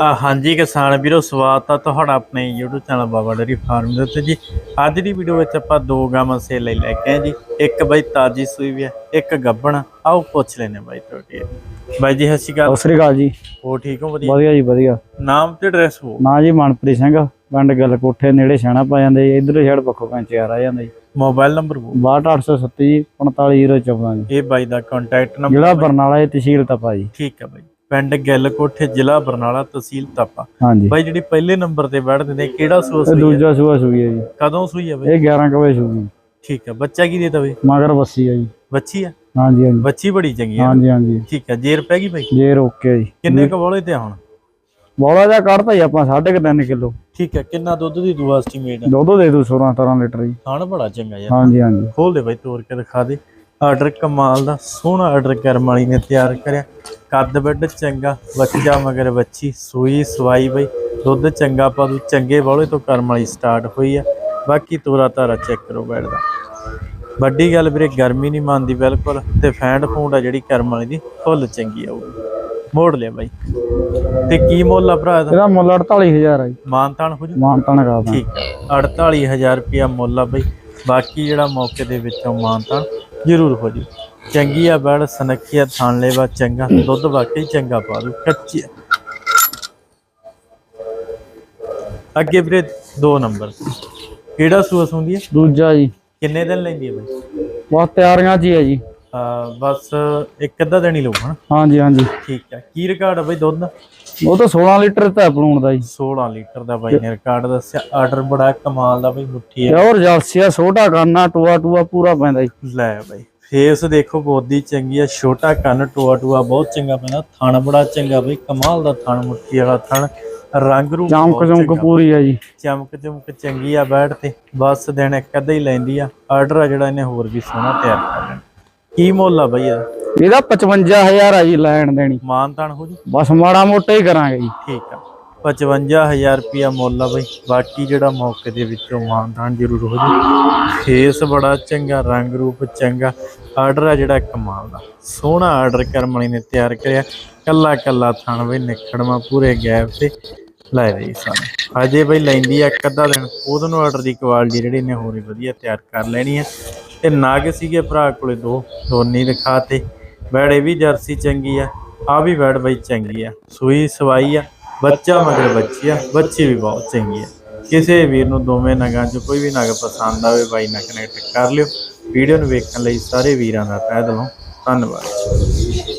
ਹਾਂਜੀ ਕਿਸਾਨ ਵੀਰੋ ਸਵਾਗਤ ਆ ਤੁਹਾਡਾ ਆਪਣੇ YouTube channel Baba dairy farm ਦੇ ਉੱਤੇ ਜੀ। ਅੱਜ ਦੀ ਵੀਡੀਓ ਵਿੱਚ ਆਪਾਂ ਦੋ ਗਾਵਾਂ ਸੇ ਲਈ ਲੈ ਕੇ ਆਏ ਜੀ। ਇੱਕ ਬਾਈ ਤਾਜੀ ਸੂਈ ਵੀ ਹੈ ਇੱਕ ਗੱਬਣ ਆਓ ਪੁੱਛ ਲੈਨੇ ਬਾਈ ਤੁਹਾਡੀ ਬਾਈ ਜੀ ਸਤਿ ਸ਼੍ਰੀ ਅਕਾਲ। ਸਤਿ ਸ੍ਰੀ ਅਕਾਲ ਜੀ। ਹੋ ਠੀਕ ਹੋ? ਵਧੀਆ। ਵਧੀਆ ਜੀ ਵਧੀਆ। ਨਾਮ ਤੇ ਐਡਰੈਸ ਹੋ ਨਾਂ ਜੀ ਮਨਪ੍ਰੀਤ ਸਿੰਘ। ਪਿੰਡ ਗੱਲ ਕੋਠੇ ਨੇੜੇ ਸਿਆਣਾ ਪਾ ਜਾਂਦੇ ਇਧਰਲੇ ਛੜ ਪੱਖੋਂ ਪੰਚਾਰ ਆ ਜਾਂਦਾ ਜੀ। ਮੋਬਾਈਲ ਨੰਬਰ ਹੋ 62837 ਜੀ 45014 ਜੀ। ਇਹ ਬਾਈ ਦਾ ਕੰਟੈਕਟ ਨੰਬਰ ਜਿਹੜਾ ਬਰਨਾਲਾ ਇਹ ਤਹਿਸੀਲ ਤਪਾ ਜੀ। ਠੀਕ ਹੈ ਬਾਈ। ਪਿੰਡ ਗਿੱਲ ਕੋਠੇ ਜ਼ਿਲ੍ਹਾ ਬਰਨਾਲਾ ਤਹਿਸੀਲ ਤਾਪਾ। ਹਾਂਜੀ। ਬਾਈ ਜਿਹੜੀ ਪਹਿਲੇ ਨੰਬਰ ਤੇ ਬੈਠਦੇ ਨੇ ਕਿਹੜਾ ਸੂਆ ਸੂਈ ਹੈ ਦੂਜਾ ਸੂਆ ਸੂਈ ਹੈ ਜੀ। ਕਦੋਂ ਸੂਈ ਹੈ ਬਾਈ? ਇਹ 11 ਕੁ ਵਜੇ ਸੂਈ ਠੀਕ ਹੈ ਬੱਚਾ ਕੀ ਦੇਤਾ ਬਾਈ? ਮਗਰ ਬੱਸੀ ਹੈ ਜੀ। ਬੱਚੀ ਆ? ਹਾਂਜੀ ਹਾਂਜੀ। ਬੱਚੀ ਬੜੀ ਚੰਗੀ ਆ। ਹਾਂਜੀ ਹਾਂਜੀ। ਠੀਕ ਹੈ ਜੇਰ ਪੈ ਗਈ ਬਾਈ? ਜੇਰ ਓਕੇ ਜੀ। ਕਿੰਨੇ ਕੁ ਬੋਲੇ ਤੇ ਹੁਣ? ਬੋਲਾ ਜਿਹਾ ਕੱਢਤਾ ਜੀ ਆਪਾਂ 3.5 ਕਿਲੋ। ਠੀਕ ਹੈ ਕਿੰਨਾ ਦੁੱਧ ਦੀ ਦੂ ਐਸਟੀਮੇਟ ਹੈ ਦੁੱਧ ਦੇ ਦੂ 16 17 ਲੀਟਰ ਜੀ। ਖਾਣ ਬੜਾ ਚੰਗਾ ਯਾਰ। ਹਾਂਜੀ ਹਾਂਜੀ। ਖੋਲ ਦੇ ਬਾਈ ਤੋੜ ਕੇ ਦਿਖਾ ਦੇ। ਆਰਡਰ ਕਮਾਲ ਦਾ ਸੋਹਣਾ ਆਰਡਰ ਕਰਮ ਵਾਲੀ ਨੇ ਤਿਆਰ ਕਰਿਆ। ਕੱਦ ਬੱਡ ਚੰਗਾ ਬੱਚਾ ਮਗਰ ਬੱਚੀ ਸੂਈ ਸਵਾਈ ਬਈ। ਦੁੱਧ ਚੰਗਾ ਪਾ ਦੂ ਚੰਗੇ ਬੋਲੇ ਤੋਂ ਕਰਮ ਵਾਲੀ ਸਟਾਰਟ ਹੋਈ ਆ। ਬਾਕੀ ਤੋਰਾ ਤਾਰਾ ਚੈੱਕ ਕਰੋ ਬੈਠਦਾ ਵੱਡੀ ਗੱਲ ਵੀਰੇ ਗਰਮੀ ਨਹੀਂ ਮੰਨਦੀ ਬਿਲਕੁਲ ਤੇ ਫੈਂਡ ਫੂੰਡ ਆ ਜਿਹੜੀ ਕਰਮ ਵਾਲੀ ਦੀ ਫੁੱਲ ਚੰਗੀ ਆਊਗੀ। ਮੋੜ ਲਿਆ ਬਾਈ। ਤੇ ਕੀ ਮੁੱਲ ਆ ਭਰਾ ਦਾ ਇਹਦਾ ਮੁੱਲ 48000 ਹੈ ਜੀ। ਮਾਨਤਾਨ ਹੋ ਜੂ? ਮਾਨਤਾਨ ਕਰਦਾ ਠੀਕ। ਹੈ 48000 ਰੁਪਿਆ ਮੁੱਲ ਆ ਬਈ। ਬਾਕੀ ਜਿਹੜਾ ਮੌਕੇ ਦੇ ਵਿੱਚੋਂ ਮਾਨਤਾ ਜ਼ਰੂਰ ਹੋ ਜੀ। ਚੰਗੀ ਆ ਬੜ ਸਨਖੀਆ ਥਾਣ ਲੈਵਾ ਚੰਗਾ। ਦੁੱਧ ਵਾਕਈ ਚੰਗਾ ਪਾ ਦੂ ਕੱਚੀ। ਅੱਗੇ ਵੀਰੇ 2 ਨੰਬਰ। ਕਿਹੜਾ ਸੂਸ ਹੁੰਦੀ ਹੈ ਦੂਜਾ ਜੀ। ਕਿੰਨੇ ਦਿਨ ਲੈਂਦੀ ਹੈ ਬਈ? ਬਹੁਤ ਤਿਆਰੀਆਂ 'ਚ ਹੀ ਜੀ। ਬਸ ਇੱਕ ਅੱਧਾ ਦਿਨ ਹੀ ਲਊ ਹਾਂਜੀ ਹਾਂਜੀ। ਠੀਕ ਹੈ ਕੀ ਰਿਕਾਰਡ ਆ ਬਈ ਦੁੱਧ? ਦਾ ਉਹ ਤਾਂ 16 ਲੀਟਰ ਤਾਂ ਬਣਾਉਣ ਦਾ ਜੀ। 16 ਲੀਟਰ ਦਾ ਬਾਈ ਨੇ ਰਿਕਾਰਡ ਦੱਸਿਆ। ਆਰਡਰ ਬੜਾ ਕਮਾਲ ਦਾ ਬਈ ਮੁੱਠੀ ਹੈ ਤੇ ਹੋਰ ਜਲਸੀਆ ਛੋਟਾ ਕਰਨਾ ਟੂਆ ਟੂਆ ਪੂਰਾ ਪੈਂਦਾ ਜੀ। ਲੈ ਬਾਈ ਫੇਸ ਦੇਖੋ ਬੋਦੀ ਚੰਗੀ ਆ ਛੋਟਾ ਕੰਨ ਟੋਆ ਟੋਆ ਬਹੁਤ ਚੰਗਾ ਪੈਂਦਾ। ਥਣ ਬੜਾ ਚੰਗਾ ਬਈ ਕਮਾਲ ਦਾ ਥਣ ਮੁੱਠੀ ਵਾਲਾ ਥਣ। ਰੰਗ ਰੂਪ ਚਮਕ ਚਮਕ। ਪੂਰੀ ਹੈ ਜੀ। ਚਮਕ ਚਮਕ ਚੰਗੀ ਆ ਬੈਠ ਤੇ। ਬਸ ਦਿਨ ਇੱਕ ਅੱਧਾ ਹੀ ਲੈਂਦੀ ਆ। ਆਰਡਰ ਆ ਜਿਹੜਾ ਇਹਨੇ ਹੋਰ ਵੀ ਸੋਹਣਾ ਤਿਆਰ ਕਰ ਲੈਣਾ। ਕੀ ਮੁੱਲ ਆ ਬਈ ਇਹਦਾ? ਇਹਦਾ 55000 ਆ ਜੀ ਲੈਣ ਦੇਣੀ। ਮਾਨ ਤਾਨ ਹੋ ਜੂ? ਬਸ ਮਾੜਾ ਮੋਟਾ ਹੀ ਕਰਾਂਗੇ ਜੀ। ਠੀਕ ਆ। 55000 ਰੁਪਿਆ ਮੁੱਲ ਆ ਬਈ। ਬਾਕੀ ਜਿਹੜਾ ਮੌਕੇ ਦੇ ਵਿੱਚੋਂ ਮਾਨ ਤਾਨ ਜ਼ਰੂਰ ਹੋ ਜੂ। ਫੇਸ ਬੜਾ ਚੰਗਾ ਰੰਗ ਰੂਪ ਚੰਗਾ। ਆਰਡਰ ਆ ਜਿਹੜਾ ਕਮਾਲ ਦਾ। ਸੋਹਣਾ ਆਰਡਰ ਕਰਮ ਵਾਲੀ ਨੇ ਤਿਆਰ ਕਰਿਆ। ਕੱਲਾ ਕੱਲਾ ਥਣ ਬਈ ਨਿਖੜਵਾ ਪੂਰੇ ਗੈਪ ਤੇ। ਲੈ ਰਹੀ ਸਾਨੂੰ। ਹਜੇ ਬਈ ਲੈਂਦੀ ਆ ਇੱਕ ਅੱਧਾ ਦਿਨ। ਉਹਦੋਂ ਨੂੰ ਆਰਡਰ ਦੀ ਕੁਆਲਿਟੀ ਜਿਹੜੀ ਨੇ ਹੋਰ ਹੀ ਵਧੀਆ ਤਿਆਰ ਕਰ ਲੈਣੀ ਆ। ਤੇ ਨਾਗ ਸੀਗੇ ਭਰਾ ਕੋਲੇ ਦੋ ਦੋਨੀ ਦਿਖਾਤੇ ਬੈੜ ਇਹ ਵੀ ਜਰਸੀ ਚੰਗੀ ਆ ਆ ਵੀ ਬੈੜ ਬਈ ਚੰਗੀ ਆ। ਸੂਈ ਸਵਾਈ ਆ, ਬੱਚਾ ਮਗਰ ਬੱਚੀ ਆ, ਬੱਚੀ ਵੀ ਬਹੁਤ ਚੰਗੀ ਆ। ਕਿਸੇ ਵੀਰ ਨੂੰ ਦੋਵੇਂ ਨਗਾਂ 'ਚ ਕੋਈ ਵੀ ਨਗ ਪਸੰਦ ਆਵੇ, ਬਾਈ ਨਾਲ ਕਨੈਕਟ ਕਰ ਲਿਓ। ਵੀਡੀਓ ਨੂੰ ਵੇਖਣ ਲਈ ਸਾਰੇ ਵੀਰਾਂ ਦਾ ਤਹਿ ਦਿਲੋਂ ਧੰਨਵਾਦ।